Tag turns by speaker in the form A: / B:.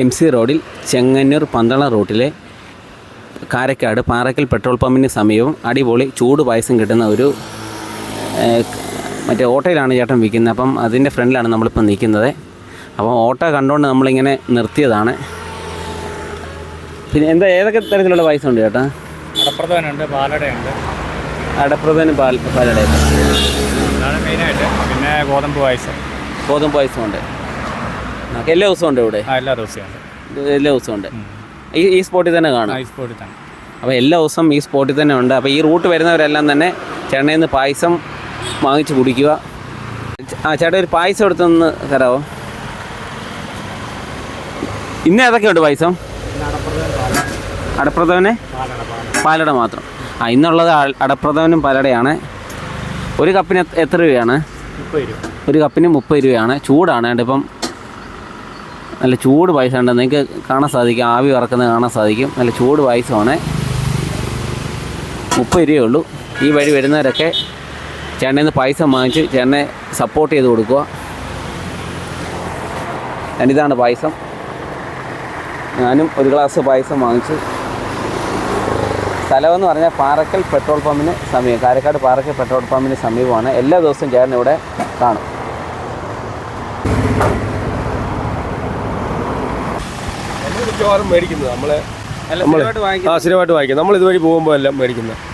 A: M C റോഡിൽ ചെങ്ങന്നൂർ പന്തള റൂട്ടിലെ കാരക്കാട് പാറക്കൽ പെട്രോൾ പമ്പിന് സമീപം അടിപൊളി ചൂട് പായസം കിട്ടുന്ന ഒരു മറ്റേ ഓട്ടോയിലാണ് ചേട്ടൻ വിൽക്കുന്നത്. അപ്പം അതിന്റെ ഫ്രണ്ടിലാണ് നമ്മളിപ്പോൾ നിൽക്കുന്നത്. അപ്പം ഓട്ടോ കണ്ടുകൊണ്ട് നമ്മളിങ്ങനെ നിർത്തിയതാണ്. പിന്നെ എന്താ ഏതൊക്കെ തരത്തിലുള്ള പായസം ഉണ്ട് ചേട്ടാ?
B: അടപ്രധാനുണ്ട് പാലടയുണ്ട്.
A: അടപ്രധാന പാൽ
B: പാലടയുണ്ട്. മെയിനായിട്ട് പിന്നെ ഗോതമ്പ് പായസം.
A: ഗോതമ്പ് പായസമുണ്ട്. എല്ലാ ദിവസവും ഉണ്ട് ഇവിടെ?
B: എല്ലാ ദിവസവും
A: എല്ലാ ദിവസവും ഉണ്ട്. ഈ ഈ സ്പോട്ടിൽ തന്നെ കാണാം?
B: ഈ സ്പോട്ടിൽ തന്നെ.
A: അപ്പോൾ എല്ലാ ദിവസവും ഈ സ്പോട്ടിൽ തന്നെ ഉണ്ട്. അപ്പോൾ ഈ റൂട്ട് വരുന്നവരെല്ലാം തന്നെ ചേട്ടനിൽ നിന്ന് പായസം വാങ്ങിച്ച് കുടിക്കുക. ആ ചേട്ടൻ ഒരു പായസം എടുത്തൊന്ന് തരാമോ ഇന്ന് ഏതൊക്കെയുണ്ട് പായസം? അടപ്രഥവനെ പാലട. മാത്രം. ആ ഇന്നുള്ളത് അടപ്രഥവനും പാലടയാണ്. ഒരു കപ്പിന് എത്ര- രൂപയാണ്? ഒരു കപ്പിന് മുപ്പത് രൂപയാണ്. ചൂടാണ് ഇപ്പം. നല്ല ചൂട് പായസമുണ്ട്. നിങ്ങൾക്ക് കാണാൻ സാധിക്കും. ആവി വറക്കുന്നത് കാണാൻ സാധിക്കും. നല്ല ചൂട് പായസമാണ്. മുപ്പത് രൂപയേ ഉള്ളൂ. ഈ വഴി വരുന്നവരൊക്കെ ചേട്ടനിൽ നിന്ന് പായസം വാങ്ങിച്ച് ചേട്ടനെ സപ്പോർട്ട് ചെയ്ത് കൊടുക്കുക. ഞാനിതാണ് പായസം. ഞാനും ഒരു ഗ്ലാസ് പായസം വാങ്ങിച്ചു. സ്ഥലമെന്ന് പറഞ്ഞാൽ പാറക്കൽ പെട്രോൾ പമ്പിന് സമീപം. കാരക്കാട് പാറക്കൽ പെട്രോൾ പമ്പിന് സമീപമാണ്. എല്ലാ ദിവസവും ചേട്ടൻ ഇവിടെ കാണും.
C: മിക്കവാറും മേടിക്കുന്നത് നമ്മളെ
A: സ്ഥിരമായിട്ട്
C: ആ സ്ഥിരമായിട്ട് വാങ്ങിക്കും നമ്മൾ ഇതുവഴി പോകുമ്പോൾ എല്ലാം മേടിക്കുന്നത്